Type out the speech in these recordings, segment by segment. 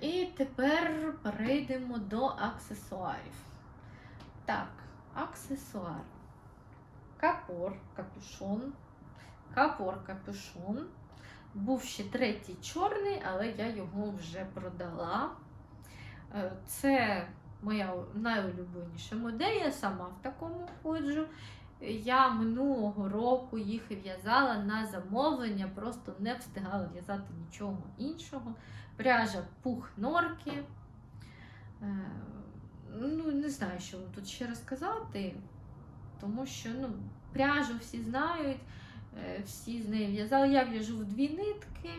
і тепер перейдемо до аксесуарів. Так, аксесуар. Капор, капюшон. Капор, капюшон. Був ще третій чорний, але я його вже продала. Е, Це моя найулюбленіша модель, я сама в такому ходжу. Я минулого року їх в'язала на замовлення, просто не встигала в'язати нічого іншого. Пряжа пух норки. Е, Ну, не знаю, що вам тут ще розказати, тому що ну, пряжу всі знають, е, всі з нею в'язали. Я в'яжу в дві нитки,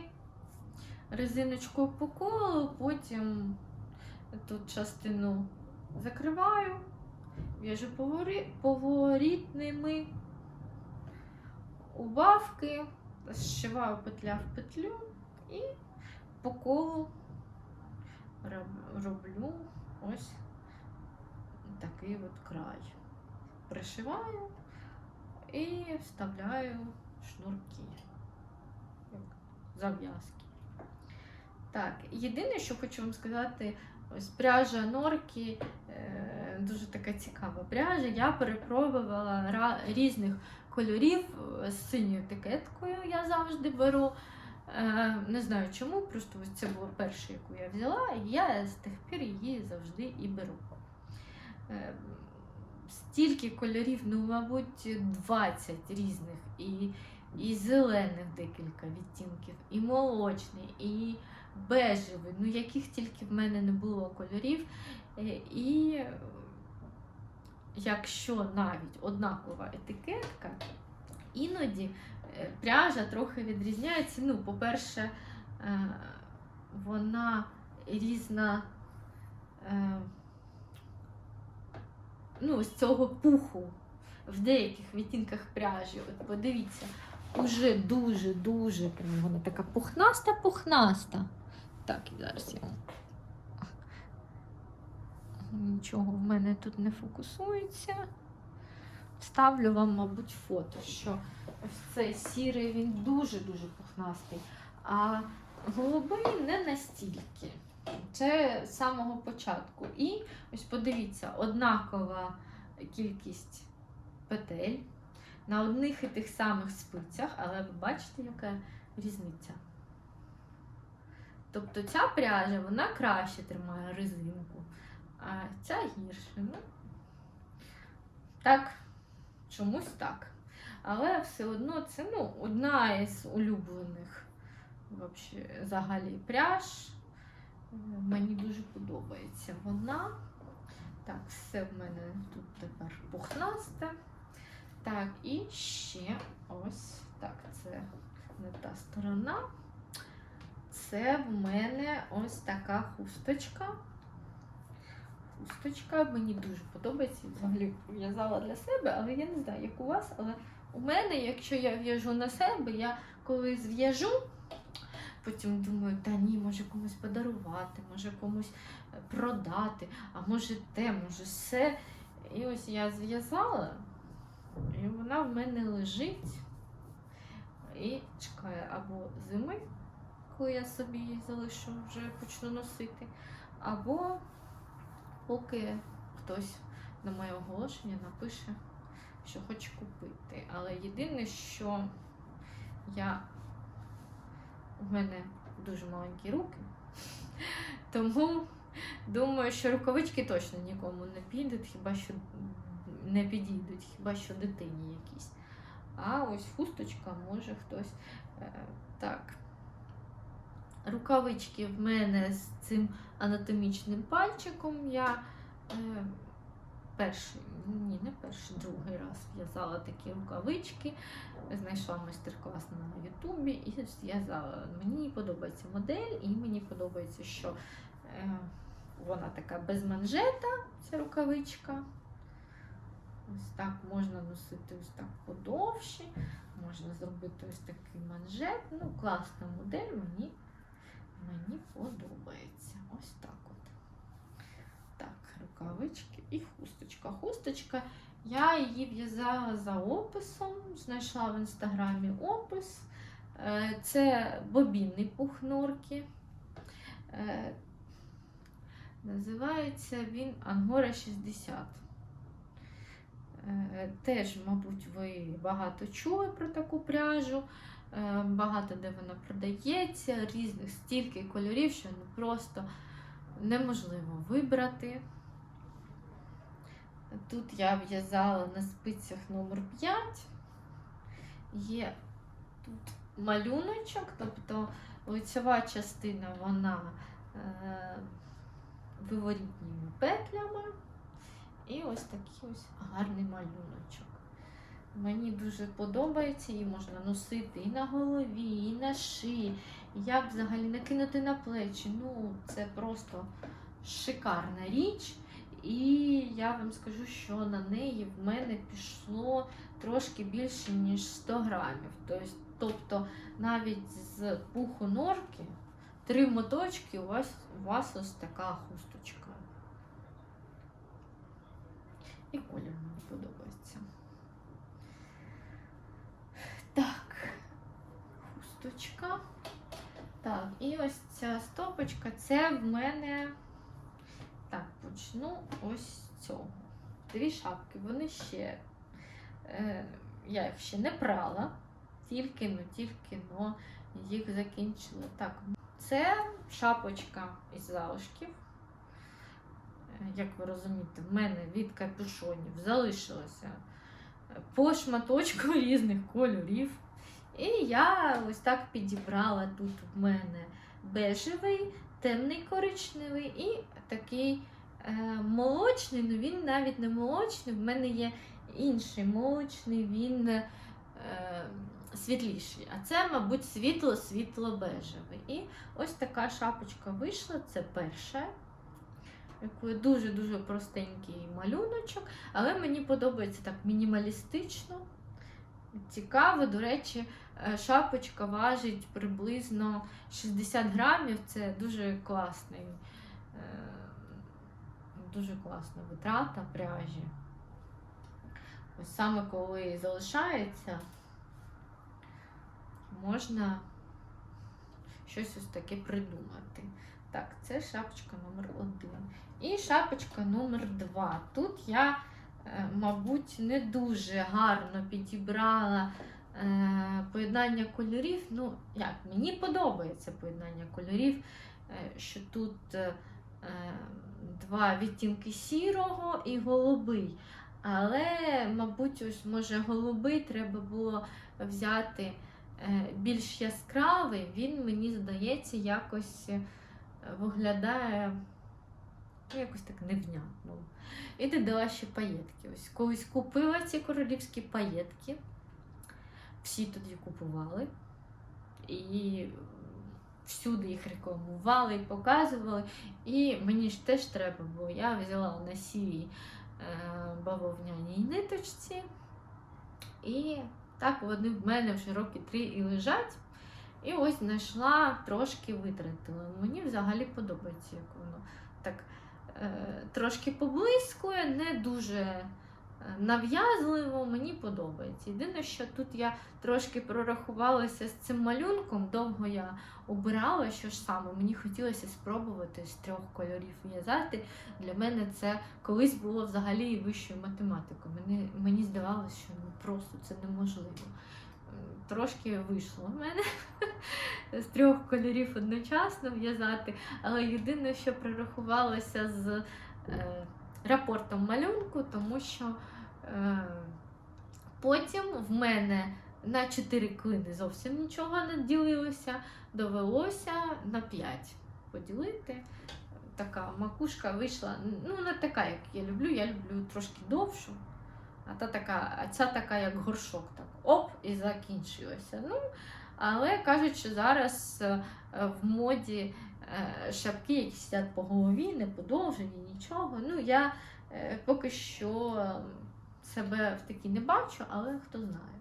резиночкою по колу, потім тут частину закриваю, в'яжу поворі- поворітними убавки, зшиваю петля в петлю і по колу роблю ось такий от край. Пришиваю і вставляю шнурки, зав'язки. Так, єдине, що хочу вам сказати, ось пряжа норки е, дуже така цікава пряжа. Я перепробувала різних кольорів е, з синьою етикеткою я завжди беру. Е, Не знаю чому, просто ось це була перша, яку я взяла, і я з тих пір її завжди і беру. Стільки кольорів, ну, мабуть, 20 різних, і, і зелених декілька відтінків, і молочний, і бежевий, ну яких тільки в мене не було кольорів. Е, І якщо навіть однакова етикетка, іноді е, пряжа трохи відрізняється. Ну, по-перше, е, вона різна. Ну, з цього пуху в деяких відтінках пряжі. От подивіться, уже дуже-дуже вона така пухнаста-пухнаста. Так, і зараз я. Нічого в мене тут не фокусується. Вставлю вам, мабуть, фото, що ось цей сірий він дуже-дуже пухнастий, а голубий не настільки. Це з самого початку. І ось подивіться, однакова кількість петель на одних і тих самих спицях, але ви бачите, яка різниця. Тобто ця пряжа вона краще тримає резинку, а ця гірше. Ну, так, чомусь так. Але все одно це ну, одна із улюблених взагалі пряж. Мені дуже подобається вона. Так, все в мене тут тепер пухнасте. Так, і ще ось так, це не та сторона. Це в мене ось така хусточка. Хусточка мені дуже подобається. Взагалі в'язала для себе, але я не знаю, як у вас, але у мене, якщо я в'яжу на себе, я коли зв'яжу, потім думаю, та ні, може комусь подарувати, може комусь е, продати, а може те, може все. І ось я зв'язала, і вона в мене лежить і чекає або зими, коли я собі залишу, вже почну носити, або поки хтось на моє оголошення напише, що хоче купити. Але єдине, що я у мене дуже маленькі руки, тому думаю, що рукавички точно нікому не підуть, хіба що не підійдуть, хіба що дитині якісь. А ось хусточка може хтось. Е, так. Рукавички в мене з цим анатомічним пальчиком. Я е, перший, ні, не перший, другий раз в'язала такі рукавички. Знайшла майстер-клас на Ютубі і зв'язала. Мені подобається модель, і мені подобається, що е, вона така без манжета, ця рукавичка. Ось так можна носити ось так подовші, можна зробити ось такий манжет. Ну, класна модель, мені, мені подобається. Ось так от. Так, рукавички і хусточка. Хусточка, я її в'язала за описом, знайшла в інстаграмі опис. Е, Це бобінний пух норки. Е, Називається він Ангора 60. Е, Теж, мабуть, ви багато чули про таку пряжу, багато де вона продається, різних стільки кольорів, що ну просто неможливо вибрати. Тут я в'язала на спицях номер 5. Є тут малюночок, тобто лицева частина вона е, виворітніми петлями. І ось такий ось гарний малюночок. Мені дуже подобається, її можна носити і на голові, і на шиї, як взагалі накинути на плечі. Ну, це просто шикарна річ. І я вам скажу, що на неї в мене пішло трошки більше, ніж 100 грамів. Тобто, навіть з пуху норки три моточки у вас, у вас ось така хусточка. І колір мені подобається. Так, хусточка. Так, і ось ця стопочка, це в мене. Так, почну ось з цього. Дві шапки, вони ще. Е, я їх ще не прала, тільки ну, тільки но їх закінчила. Так, це шапочка із залишків. Е, Як ви розумієте, в мене від капюшонів залишилося по шматочку різних кольорів. І я ось так підібрала тут в мене бежевий, темний коричневий і такий е, молочний, ну він навіть не молочний, в мене є інший молочний, він е, світліший. А це, мабуть, світло-світло-бежевий. І ось така шапочка вийшла, це перша. Дуже-дуже простенький малюночок, але мені подобається так мінімалістично. Цікаво, до речі, шапочка важить приблизно 60 грамів. Це дуже класний, е, дуже класна витрата пряжі. Ось саме коли залишається, можна щось ось таке придумати. Так, це шапочка номер один. І шапочка номер два. Тут я, е, мабуть, не дуже гарно підібрала е, поєднання кольорів. Ну, як, мені подобається поєднання кольорів, е, що тут е, два відтінки сірого і голубий. Але, мабуть, ось може голубий треба було взяти е, більш яскравий, він, мені здається, якось е, виглядає ну, якось так невнятно. І додала ще паєтки. Ось колись купила ці королівські паєтки. Всі тоді купували. І всюди їх рекламували показували. І мені ж теж треба, бо я взяла на сірій е, бавовняній ниточці. І так вони в мене вже роки три і лежать. І ось знайшла, трошки витратила. Мені взагалі подобається, як воно так е, трошки поблискує, не дуже нав'язливо, мені подобається. Єдине, що тут я трошки прорахувалася з цим малюнком, довго я обирала, що ж саме. Мені хотілося спробувати з трьох кольорів в'язати. Для мене це колись було взагалі вищою математикою. Мені, мені здавалося, що ну, просто це неможливо. Трошки вийшло в мене з трьох кольорів одночасно в'язати, але єдине, що прорахувалося з е, рапортом малюнку, тому що е, потім в мене на 4 клини зовсім нічого не ділилося, довелося на 5 поділити. Така макушка вийшла, ну не така, як я люблю, я люблю трошки довшу. А та така, а ця така, як горшок, так оп, і закінчилася. Ну, але кажуть, що зараз е, в моді е, шапки, які сидять по голові, не подовжені, нічого. Ну, я е, поки що себе в такій не бачу, але хто знає.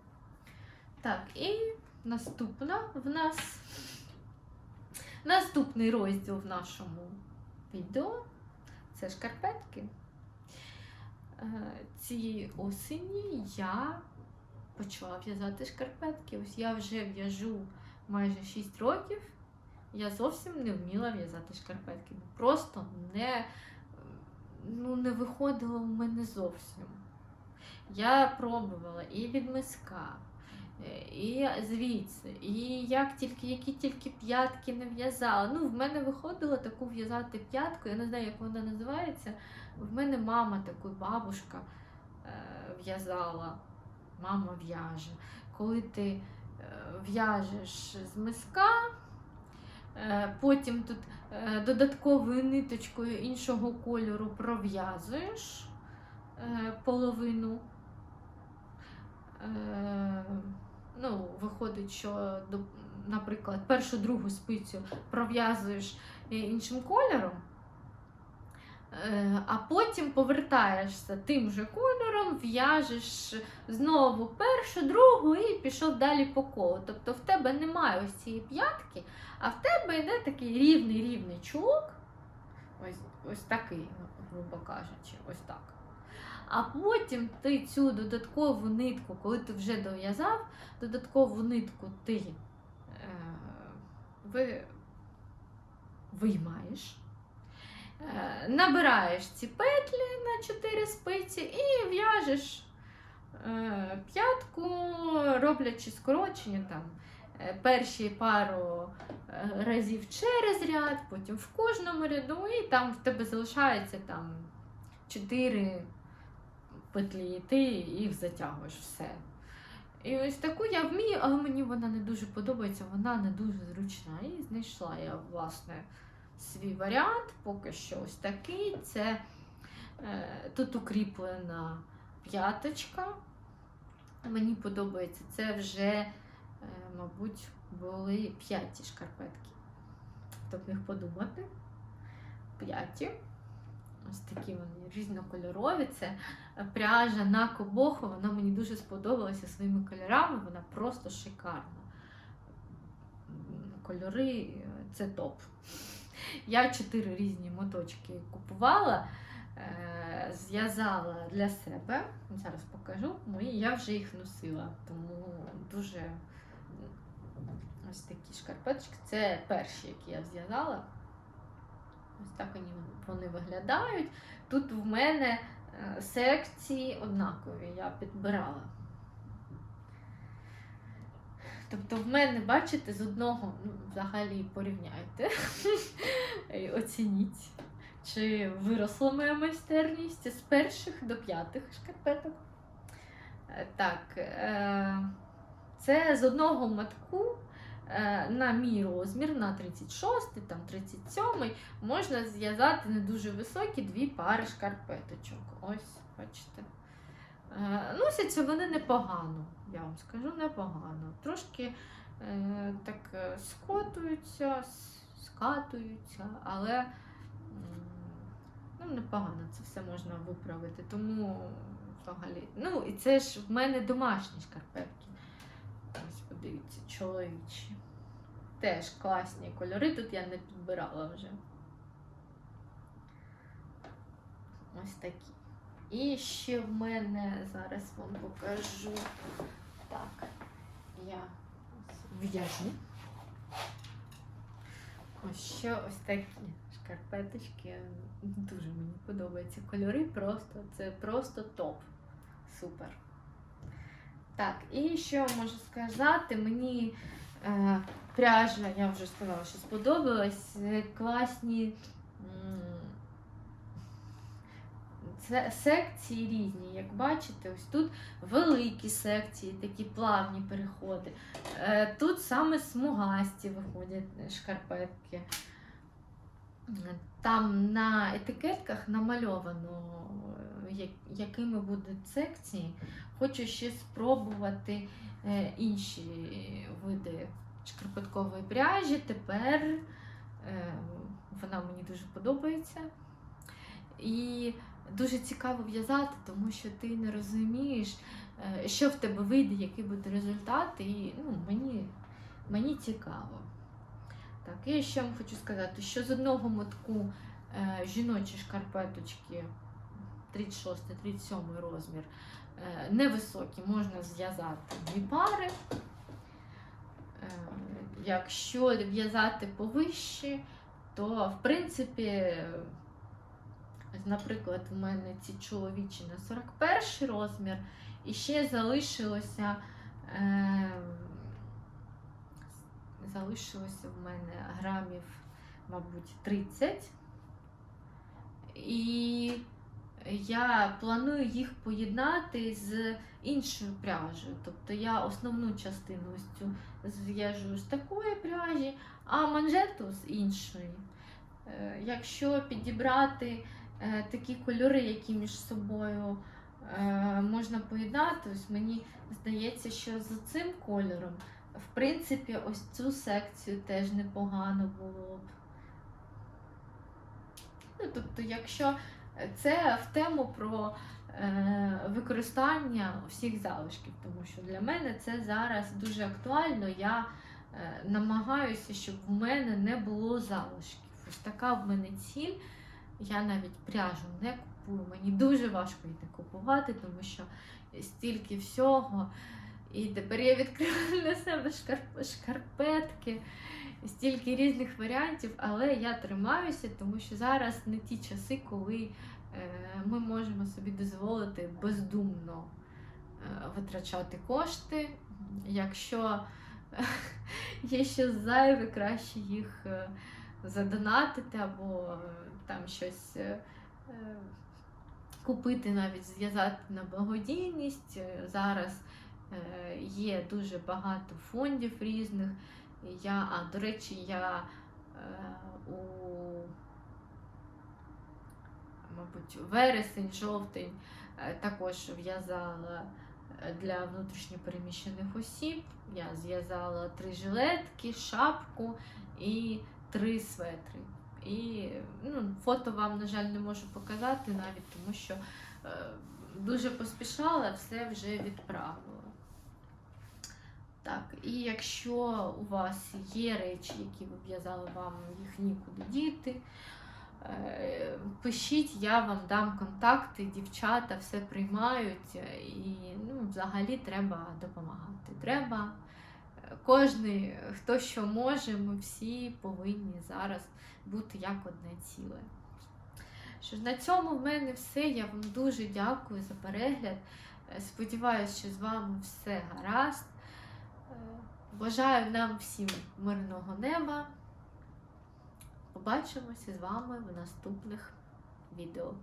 Так, і наступна в нас наступний розділ в нашому відео це шкарпетки. Е, Цієї осені я почала в'язати шкарпетки. Ось я вже в'яжу майже 6 років. я зовсім не вміла в'язати шкарпетки. Просто не, ну, не виходило в мене зовсім. Я пробувала і від миска, е, і звідси, і як тільки, які тільки п'ятки не в'язала. Ну, в мене виходило таку в'язати п'ятку, я не знаю, як вона називається. В мене мама таку бабушка е, в'язала, мама в'яже. Коли ти е, в'яжеш з миска, потім тут додатковою ниточкою іншого кольору пров'язуєш половину. Е, ну, виходить, що, наприклад, першу другу спицю пров'язуєш е, іншим кольором, е, а потім повертаєшся тим же кольором, в'яжеш знову першу, другу і пішов далі по колу. Тобто в тебе немає ось цієї п'ятки, а в тебе йде такий рівний рівний чулок. Ось, ось такий, грубо кажучи, ось так. А потім ти цю додаткову нитку, коли ти вже дов'язав, додаткову нитку ти е, ви, виймаєш, е, набираєш ці петлі на 4 спиці і в'яжеш е, п'ятку, роблячи скорочення там. е, Перші пару е, разів через ряд, потім в кожному ряду, і там в тебе залишається там 4 петлі, і ти їх затягуєш все. І ось таку я вмію, але мені вона не дуже подобається, вона не дуже зручна. І знайшла я, власне, свій варіант, поки що ось такий. Це е, тут укріплена п'яточка. Мені подобається. Це вже, е, мабуть, були п'яті шкарпетки. Б міг подумати? П'яті. Ось такі вони різнокольорові. Це пряжа на кобоху, вона мені дуже сподобалася своїми кольорами, вона просто шикарна. Кольори е, це топ. Я чотири різні моточки купувала, е, зв'язала для себе. Зараз покажу. Мої я вже їх носила, тому дуже ось такі шкарпеточки. Це перші, які я зв'язала. Ось так вони, виглядають. Тут в мене е, секції однакові, я підбирала. Тобто в мене, бачите, з одного, ну, взагалі порівняйте оцініть, чи виросла моя майстерність з перших до п'ятих шкарпеток. Е, Так, е, це з одного матку на мій розмір, на 36, там 37 можна зв'язати не дуже високі дві пари шкарпеточок. Ось, бачите. Е, Носяться вони непогано, я вам скажу, непогано. Трошки е, так е, скотуються, скатуються, але ну, непогано це все можна виправити. Тому взагалі. Ну, і це ж в мене домашні шкарпетки. Ось подивіться, чоловічі. Теж класні кольори, тут я не підбирала вже. Ось такі. І ще в мене зараз вам покажу. Так, я в'яжу. Ось ще ось такі шкарпеточки. Дуже мені подобаються кольори, просто це просто топ. Супер. Так, і що можу сказати? Мені е, пряжа, я вже сказала, що сподобалась. Е, Класні. секції різні, як бачите, ось тут великі секції, такі плавні переходи. Е, Тут саме смугасті виходять шкарпетки. Е, Там на етикетках намальовано, якими будуть секції. Хочу ще спробувати інші види шкарпеткової пряжі. Тепер е, вона мені дуже подобається. І дуже цікаво в'язати, тому що ти не розумієш, е, що в тебе вийде, який буде результат, і ну, мені, мені цікаво. Так, і ще вам хочу сказати, що з одного мотку е, жіночі шкарпеточки 36-37 розмір е, невисокі, можна зв'язати дві пари. Е, Якщо в'язати повище, то в принципі, наприклад, у мене ці чоловічі на 41 розмір, і ще залишилося. Е, залишилося в мене грамів, мабуть, 30. І я планую їх поєднати з іншою пряжею. Тобто я основну частину ось цю зв'яжу з такої пряжі, а манжету з іншої. Е, Якщо підібрати е, такі кольори, які між собою е, можна поєднати, ось мені здається, що з цим кольором, в принципі, ось цю секцію теж непогано було б. Ну, тобто, якщо це в тему про е, використання всіх залишків, тому що для мене це зараз дуже актуально. Я е, намагаюся, щоб в мене не було залишків. Ось така в мене ціль. Я навіть пряжу не купую. Мені дуже важко її купувати, тому що стільки всього. І тепер я відкрила для себе шкарп- шкарпетки, стільки різних варіантів, але я тримаюся, тому що зараз не ті часи, коли е, ми можемо собі дозволити бездумно е, витрачати кошти. Якщо є щось зайве, краще їх е, задонатити або там щось купити, навіть зв'язати на благодійність. Зараз є дуже багато фондів різних. Я, а, до речі, я е, у мабуть, вересень, жовтень е, також в'язала е, для внутрішньопереміщених осіб. Я зв'язала три жилетки, шапку і три светри. І ну, фото вам, на жаль, не можу показати навіть, тому що е, дуже поспішала, все вже відправила. Так, і якщо у вас є речі, які ви вам їх нікуди діти, е, пишіть, я вам дам контакти, дівчата все приймають, е, і ну, взагалі треба допомагати. Треба е, кожний, хто що може, ми всі повинні зараз бути як одне ціле. Що ж, на цьому в мене все. Я вам дуже дякую за перегляд. Сподіваюсь, що з вами все гаразд. Бажаю нам всім мирного неба. Побачимося з вами в наступних відео.